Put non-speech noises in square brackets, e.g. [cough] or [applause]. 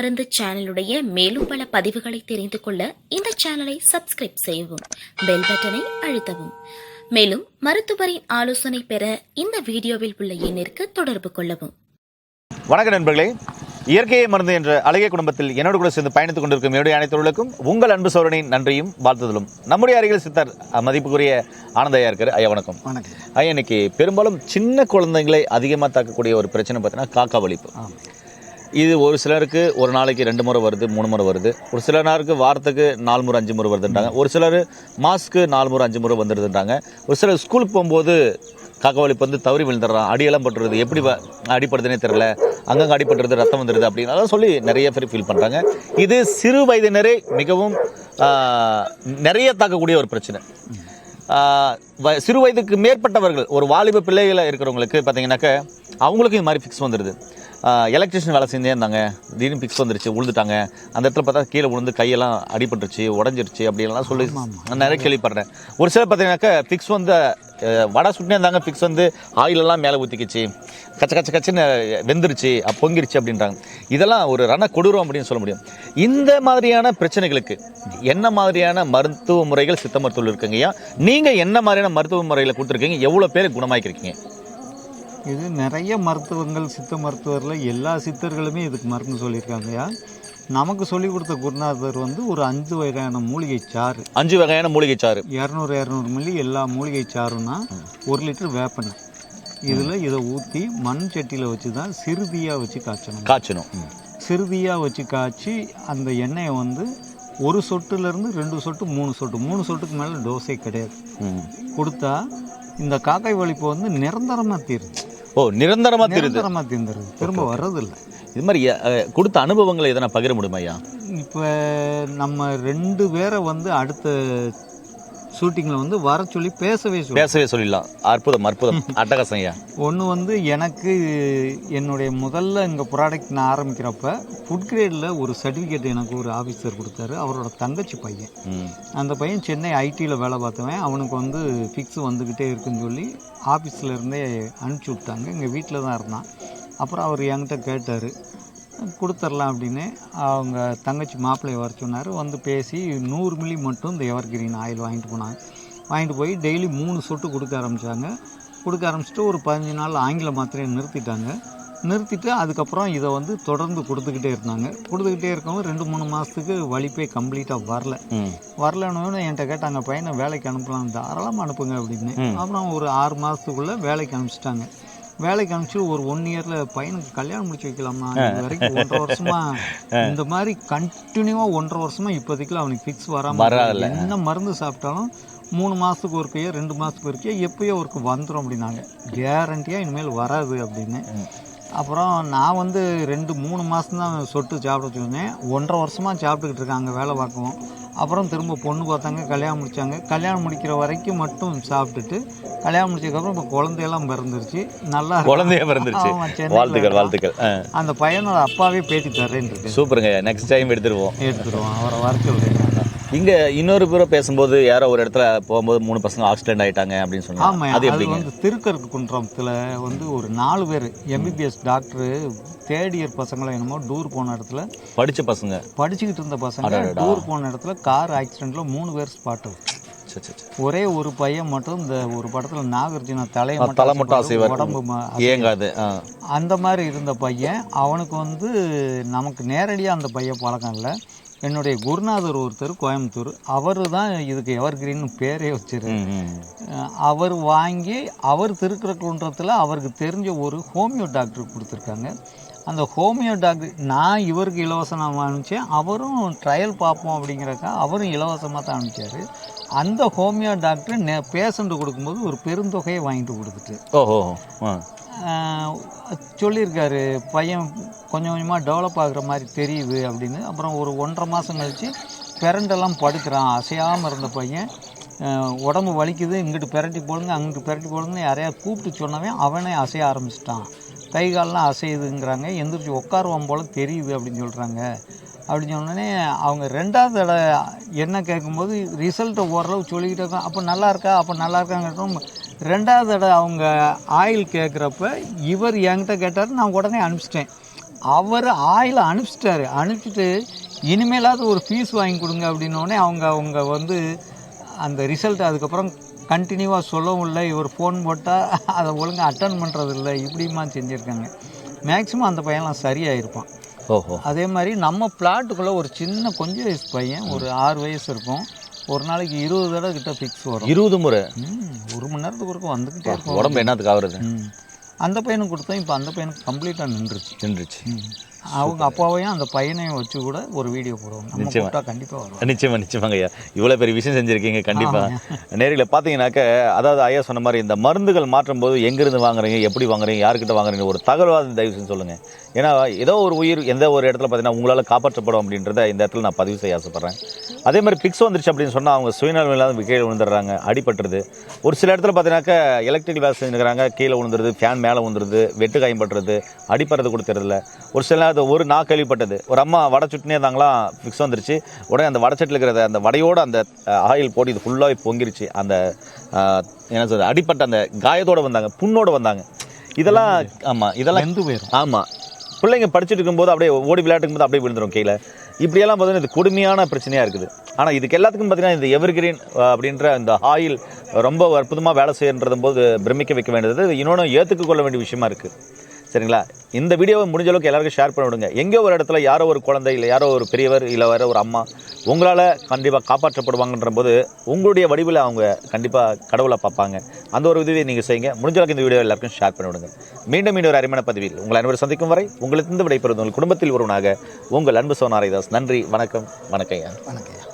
மருந்து சேனலுடைய மேலும் பல பதிவுகளை தெரிந்து கொள்ள இந்த சேனலை சப்ஸ்கிரைப் செய்யவும் பெல் பட்டனை அழுத்தவும். மேலும் மருத்துவரின் ஆலோசனை பெற இந்த வீடியோவில் உள்ள எண்ணிற்கு தொடர்பு கொள்ளவும். வணக்கம் நண்பர்களே இயற்கையை மருந்து என்ற அழகிய குடும்பத்தில் என்னோடு கூட சேர்ந்து பயணித்துக் கொண்டிருக்கும் என்னுடைய அனைத்தவர்களுக்கும் உங்கள் அன்பு சோழனின் நன்றியும் வாழ்த்துதலும். நம்முடைய அருகில் சித்தர் மதிப்புக்குரிய ஆனந்தையா இருக்காரு. ஐயா வணக்கம். வணக்கம். ஐயா இன்னைக்கு பெரும்பாலும் சின்ன குழந்தைங்களை அதிகமாக தாக்கக்கூடிய ஒரு பிரச்சனை பார்த்தீங்கன்னா காக்கா வலிப்பு. இது ஒரு சிலருக்கு ஒரு நாளைக்கு ரெண்டு முறை வருது மூணு முறை வருது. ஒரு சில நேருக்கு வாரத்துக்கு நாலு முறை அஞ்சு முறை வருதுன்றாங்க. ஒரு சிலர் மாஸ்க்கு நாலு முறை அஞ்சு முறை வந்துடுதுன்றாங்க. ஒரு சிலர் ஸ்கூலுக்கு போகும்போது காக்கா வந்து தவறி விழுந்துடுறான். அடியெல்லாம் பட்டுருது. எப்படி வ- அடிப்படுதுன்னே தெரில அங்கங்கே அடிபட்டுறது ரத்தம் வந்துடுது அப்படின்னு அதெல்லாம் சொல்லி நிறைய பேர் ஃபீல் பண்ணுறாங்க இது சிறு வயதினரே மிகவும் நிறைய தாக்கக்கூடிய ஒரு பிரச்சனை. வ- சிறு வயதுக்கு மேற்பட்டவர்கள் ஒரு வாலிப பிள்ளைகளை இருக்கிறவங்களுக்கு பார்த்தீங்கன்னாக்க அவங்களுக்கும் இது மாதிரி ஃபிக்ஸ் வந்துடுது எலக்ட்ரிஷியன் வேலை செஞ்சே இருந்தாங்க. திடீர்னு ஃபிக்ஸ் வந்துருச்சு விழுந்துட்டாங்க அந்த இடத்துல பார்த்தா கீழே விழுந்து கையெல்லாம் அடிபட்டுருச்சு உடஞ்சிருச்சு அப்படின்லாம் சொல்லி நான் நிறைய கேள்விப்படுறேன் ஒரு சிலர் பார்த்தீங்கன்னாக்கா ஃபிக்ஸ் வந்து வடை சுட்டுனே இருந்தாங்க ஃபிக்ஸ் வந்து ஆயிலெல்லாம் மேலே ஊற்றிக்கிச்சு கச்ச கச்ச கச்சுன்னு வெந்துருச்சு பொங்கிருச்சு அப்படின்றாங்க. இதெல்லாம் ஒரு ரண கொடூரம் அப்படின்னு சொல்ல முடியும். இந்த மாதிரியான பிரச்சனைகளுக்கு என்ன மாதிரியான மருத்துவ முறைகள் சித்த மருத்துவத்தில் இருக்குங்கய்யா நீங்கள் என்ன மாதிரியான மருத்துவ முறைகளை கொடுத்துருக்கீங்க? எவ்வளோ பேர் குணமாக்கிருக்கீங்க இது நிறைய மருத்துவங்கள் சித்த மருத்துவரில் எல்லா சித்தர்களுமே இதுக்கு மருந்து சொல்லியிருக்காங்கய்யா நமக்கு சொல்லி கொடுத்த குருநாதர் வந்து ஒரு அஞ்சு வகையான மூலிகை சாறு. அஞ்சு வகையான மூலிகை சாறு. இரநூறு இரநூறு மில்லி எல்லா மூலிகை சாறுனா ஒரு லிட்டர் வேப்பெண்ணெய். இதில் இதை ஊற்றி மண் சட்டியில் வச்சு தான் சிறுதியாக வச்சு காய்ச்சணும். காய்ச்சணும். சிறுதியாக வச்சு காய்ச்சி அந்த எண்ணெயை வந்து ஒரு சொட்டுலேருந்து ரெண்டு சொட்டு மூணு சொட்டு. மூணு சொட்டுக்கு மேலே டோஸே கிடையாது. கொடுத்தா இந்த காக்காய் வலிப்பு வந்து நிரந்தரமாக தீருது. ஓ நிரந்தரமா நிரந்தரமாக தீர்ந்துருது திரும்ப வர்றதில்லை. இது மாதிரி கொடுத்த அனுபவங்களை எதனா பகிர முடியுமா ஐயா? இப்போ நம்ம ரெண்டு பேரை வந்து அடுத்த ஷூட்டிங்கில் வந்து வர சொல்லி பேசவே சொல்லி பேசவே சொல்லிடலாம். அற்புதம் அற்புதம். [laughs] அட்டகாசம் ஐயா ஒன்று வந்து எனக்கு என்னுடைய முதல்ல இங்கே ப்ராடக்ட் நான் ஆரம்பிக்கிறப்ப ஃபுட் கிரேடில் ஒரு சர்டிஃபிகேட் எனக்கு ஒரு ஆஃபீஸர் கொடுத்தாரு. அவரோட தங்கச்சி பையன். அந்த பையன் சென்னை ஐடியில் வேலை பார்த்தவன். அவனுக்கு வந்து ஃபிக்ஸ் வந்துக்கிட்டே இருக்குன்னு சொல்லி ஆஃபீஸில் இருந்தே அனுப்பிச்சி விட்டாங்க. எங்கள் வீட்டில் தான் இருந்தான். அப்புறம் அவர் என்கிட்ட கேட்டார். கொடுத்துர்லாம் அப்படின்னு அவங்க தங்கச்சி மாப்பிள்ளையை வர சொன்னார். வந்து பேசி நூறு மில்லி மட்டும் இந்த எவர் கிரீன் ஆயில் வாங்கிட்டு போனாங்க. வாங்கிட்டு போய் டெய்லி மூணு சொட்டு கொடுக்க ஆரம்பித்தாங்க கொடுக்க ஆரம்பிச்சிட்டு ஒரு பதினஞ்சு நாள் ஆங்கில மாத்திரையை நிறுத்திட்டாங்க. நிறுத்திட்டு அதுக்கப்புறம் இதை வந்து தொடர்ந்து கொடுத்துக்கிட்டே இருந்தாங்க. கொடுத்துக்கிட்டே இருக்கவும் ரெண்டு மூணு மாதத்துக்கு வலிப்பே கம்ப்ளீட்டாக வரல. வரலன்னு என்கிட்ட கேட்டாங்க பையனை வேலைக்கு அனுப்பலாம் தாராளமாக அனுப்புங்க அப்படின்னு. அப்புறம் ஒரு ஆறு மாதத்துக்குள்ளே வேலைக்கு அனுப்பிச்சிட்டாங்க. வேலைக்கு அனுப்பிச்சு ஒரு ஒன் இயரில் பையனுக்கு கல்யாணம் முடிச்சு வைக்கலாமா இது வரைக்கும் ஒன்றரை வருஷமா இந்த மாதிரி கண்டினியூவாக ஒன்றரை வருஷமா இப்போதைக்கு அவனுக்கு ஃபிக்ஸ் வராமல். என்ன மருந்து சாப்பிட்டாலும் மூணு மாதத்துக்கு ஒருக்கையோ ரெண்டு மாதத்துக்கு ஒருக்கையோ எப்பயோ ஒருக்கு வந்துடும் அப்படின்னாங்க. கேரண்டியாக இனிமேல் வராது அப்படின்னு. அப்புறம் நான் வந்து ரெண்டு மூணு மாதம் தான் சொட்டு சாப்பிட சொன்னேன். ஒன்றரை வருஷமாக சாப்பிட்டுக்கிட்டு இருக்காங்க வேலை பார்க்கவும். அப்புறம் திரும்ப பொண்ணு பார்த்தாங்க கல்யாணம் முடிச்சாங்க. கல்யாணம் முடிக்கிற வரைக்கும் மட்டும் சாப்பிட்டுட்டு கல்யாணம் முடிச்சதுக்கப்புறம் இப்போ குழந்தையெல்லாம் பிறந்துருச்சு. நல்லா. குழந்தைய பிறந்துருச்சு. வாழ்த்துக்கள். வாழ்த்துக்கள். அந்த பையனோட அப்பாவே பேட்டி இருக்கு. சூப்பருங்க. நெக்ஸ்ட் டைம் எடுத்துருவோம். எடுத்துருவோம். அவரை வர சொல்றேன். இங்க இன்னொரு பேரை பேசும்போது யாரோ ஒரு இடத்துல போகும்போது மூணு பசங்க ஆக்சிடென்ட் ஆயிட்டாங்க அப்படின்னு சொன்னாங்க அது வந்து திருக்கருக்கு குன்றத்துல வந்து ஒரு நாலு பேர் எம்பிபிஎஸ் டாக்டர் தேர்ட் இயர் பசங்களும் என்னமோ டூர் போன இடத்துல படிச்ச பசங்க படிச்சுக்கிட்டு இருந்த பசங்க. டூர் போன இடத்துல கார் ஆக்சிடென்ட்ல மூணு பேர் ஸ்பாட் சரி, சரி, சரி. ஒரே ஒரு பையன் மட்டும் இந்த ஒரு படத்துல நாகார்ஜுனா தலையை தலை மட்டும். உடம்பு ஏங்காது. அந்த மாதிரி இருந்த பையன் அவனுக்கு வந்து நமக்கு நேரடியாக அந்த பையன் பழக்கம் இல்லை என்னுடைய குருநாதர் ஒருத்தர் கோயம்புத்தூர். அவர் தான் இதுக்கு எவர் கிரீன் பேரே வச்சிரு அவர் வாங்கி அவர் திருக்குறக்குன்றத்தில் அவருக்கு தெரிஞ்ச ஒரு ஹோமியோ டாக்டர் கொடுத்துருக்காங்க. அந்த ஹோமியோ டாக்டர் நான் இவருக்கு இலவசமாக அனுப்பிச்சேன். அவரும் ட்ரையல் பார்ப்போம் அப்படிங்கிறக்கா அவரும் இலவசமாக தான் அனுப்பிச்சாரு. அந்த ஹோமியோ டாக்டர் நே பேஷண்ட்டு கொடுக்கும்போது ஒரு பெருந்தொகையை வாங்கிட்டு கொடுத்துட்டு. ஓஹோ சொல்லியிருக்காரு பையன் கொஞ்சம் கொஞ்சமாக டெவலப் ஆகுற மாதிரி தெரியுது அப்படின்னு. அப்புறம் ஒரு ஒன்றரை மாதம் கழித்து பிறண்டெல்லாம் படுக்கிறான். அசையாமல் இருந்த பையன் உடம்பு வலிக்குது இங்கிட்டு பிரட்டி போடுங்க அங்கிட்டு பிரட்டி போடுங்கன்னு யாரையா கூப்பிட்டு சொன்னவன் அவனே அசைய ஆரம்பிச்சிட்டான். கை கால்லாம் அசையுதுங்கிறாங்க. எந்திரிச்சு உட்காருவான் போல் தெரியுது அப்படின்னு சொல்கிறாங்க அப்படின்னு சொன்னோடனே அவங்க ரெண்டாவது தடவை என்ன கேட்கும்போது ரிசல்ட்டை ஓரளவு சொல்லிக்கிட்டே இருக்கான். அப்போ நல்லா இருக்கா? அப்போ நல்லா இருக்காங்கட்டும் ரெண்டாவது தடவை அவங்க ஆயில் கேட்குறப்ப இவர் என்கிட்ட கேட்டார் நான் உடனே அனுப்பிச்சிட்டேன். அவர் ஆயில் அனுப்பிச்சிட்டாரு. அனுப்பிச்சிட்டு இனிமேலாவது ஒரு ஃபீஸ் வாங்கி கொடுங்க அப்படின்னோடனே அவங்க அவங்க வந்து அந்த ரிசல்ட் அதுக்கப்புறம் கண்டினியூவாக சொல்லவும் இல்லை. இவர் ஃபோன் போட்டால் அதை ஒழுங்கா அட்டன் பண்ணுறது இல்லை. இப்படிமா செஞ்சுருக்காங்க. மேக்ஸிமம் அந்த பையன்லாம் சரியாயிருப்பான். ஓஹோ. அதே மாதிரி நம்ம பிளாட்டுக்குள்ளே ஒரு சின்ன கொஞ்சம் வயசு பையன் ஒரு ஆறு வயசு இருக்கும். ஒரு நாளைக்கு இருபது தடவை கிட்ட ஃபிக்ஸ் வரும். இருபது முறை? ஒரு மணி நேரத்துக்கு ஒருக்க வந்துக்கிட்டே இருக்கும். உடம்பு என்னத்துக்கு ஆகுறது. அந்த பையனுக்கு கொடுத்தோம் இப்போ அந்த பையனுக்கு கம்ப்ளீட்டாக நின்றுச்சு. நின்றுச்சு. அவங்க அப்பாவையும் அந்த பையனையும் வச்சு கூட ஒரு வீடியோ போடுவாங்க. நிச்சயமா. கண்டிப்பாக வரும். நிச்சயமா நிச்சயமாங்க ஐயா. இவ்வளோ பெரிய விஷயம் செஞ்சுருக்கீங்க கண்டிப்பாக நேரில் பார்த்தீங்கன்னாக்க அதாவது ஐயா சொன்ன மாதிரி இந்த மருந்துகள் மாற்றும் போது எங்கேருந்து வாங்குறீங்க எப்படி வாங்குறீங்க யார்கிட்ட வாங்குறீங்க ஒரு தகவலாக தயவு செஞ்சு சொல்லுங்கள் ஏன்னா ஏதோ ஒரு உயிர் எந்த ஒரு இடத்துல பார்த்தீங்கன்னா உங்களால் காப்பாற்றப்படும் அப்படின்றத இந்த இடத்துல நான் பதிவு செய்ய ஆசைப்பட்றேன். அதே மாதிரி பிக்ஸ் வந்துருச்சு அப்படின்னு சொன்னால் அவங்க சுயநலம் இல்லாத கீழே விழுந்துடுறாங்க அடிபட்டுருது. ஒரு சில இடத்துல பார்த்தீங்கன்னாக்கா எலக்ட்ரிக் வேலை செஞ்சுக்கிறாங்க கீழே விழுந்துருது ஃபேன் மேலே விழுந்துருது வெட்டு காயம் பட்டுறது அடிப்படுறது கூட தெரியல. ஒரு சில நேரத்து ஒரு நான் கேள்விப்பட்டது. ஒரு அம்மா வடை சுட்டுனே இருந்தாங்களாம் ஃபிக்ஸ் வந்துருச்சு. உடனே அந்த வடை சட்டில் இருக்கிற அந்த வடையோட அந்த ஆயில் போட்டு இது ஃபுல்லாகவே பொங்கிருச்சு. அந்த என்ன சொல்றது அடிப்பட்ட அந்த காயத்தோட வந்தாங்க புண்ணோட வந்தாங்க. இதெல்லாம் ஆமாம் இதெல்லாம் வெந்து போயிடும் ஆமாம் பிள்ளைங்க படிச்சுட்டு இருக்கும்போது அப்படியே ஓடி விளையாட்டுக்கும் போது அப்படியே விழுந்துரும் கீழே இப்படியெல்லாம் பார்த்தீங்கன்னா இது கொடுமையான பிரச்சனையாக இருக்குது. ஆனால் இதுக்கு எல்லாத்துக்கும் பார்த்தீங்கன்னா இந்த எவர்கிரீன் அப்படின்ற இந்த ஆயில் ரொம்ப அற்புதமாக வேலை செய்யன்றதும் போது பிரமிக்க வைக்க வேண்டியது. இன்னொன்று ஏற்றுக்க கொள்ள வேண்டிய விஷயமா இருக்குது சரிங்களா? இந்த வீடியோவை முடிஞ்ச அளவுக்கு எல்லாருக்கும் ஷேர் பண்ணி விடுங்க. எங்கேயோ ஒரு இடத்துல யாரோ ஒரு குழந்தை இல்லை யாரோ ஒரு பெரியவர் இல்லை வேற ஒரு அம்மா உங்களால் கண்டிப்பாக காப்பாற்றப்படுவாங்கன்ற போது உங்களுடைய வடிவில் அவங்க கண்டிப்பாக கடவுளை பார்ப்பாங்க. அந்த ஒரு உதவியை நீங்கள் செய்யுங்க. முடிஞ்ச அளவுக்கு இந்த வீடியோ எல்லாருக்கும் ஷேர் பண்ணி விடுங்க. மீண்டும் மீண்டும் ஒரு அருமையான பதிவில் உங்கள் அனைவரும் சந்திக்கும் வரை உங்களுக்கு இந்த விடைபெறுவது உங்கள் குடும்பத்தில் ஒருவனாக உங்கள் அன்பு சோனாரிதாஸ். நன்றி வணக்கம் வணக்கம் ஐயா. வணக்கம்